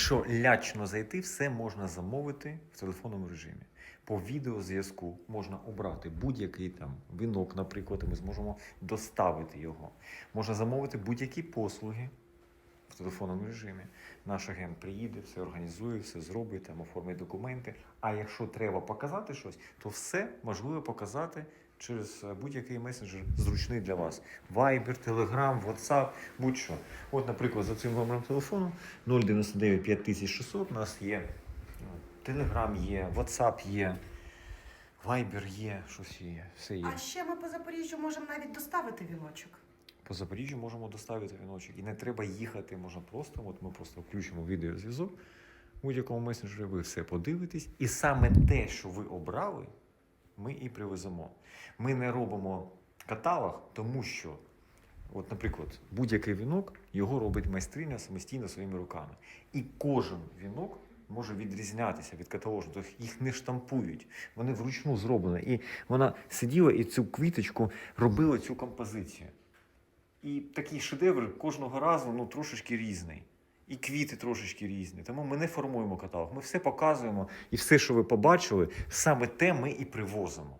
Якщо лячно зайти, все можна замовити в телефонному режимі. По відеозв'язку можна обрати будь-який там вінок, наприклад, і ми зможемо доставити його. Можна замовити будь-які послуги в телефонному режимі. Наш агент приїде, все організує, все зробить, там оформить документи. А якщо треба показати щось, то все можливо показати через е, будь-який месенджер зручний для вас. Viber, Telegram, WhatsApp, будь-що. От, наприклад, за цим номером телефону 099 5600 у нас є Telegram є, WhatsApp є, Viber є, щось є, все є. А ще ми по Запоріжжю можемо навіть доставити віночок. По Запоріжжю можемо доставити віночок. І не треба їхати, можна просто, от ми просто включимо відеозв'язок в будь-якому месенджері, ви все подивитесь. І саме те, що ви обрали, ми і привеземо. Ми не робимо каталог, тому що, от, наприклад, будь-який вінок його робить майстриня самостійно своїми руками. І кожен вінок може відрізнятися від каталожу, тобто їх не штампують. Вони вручну зроблені. І вона сиділа і цю квіточку робила цю композицію. І такий шедевр кожного разу ну, трошечки різний. І квіти трошечки різні. Тому ми не формуємо каталог. Ми все показуємо, і все, що ви побачили, саме те ми і привозимо.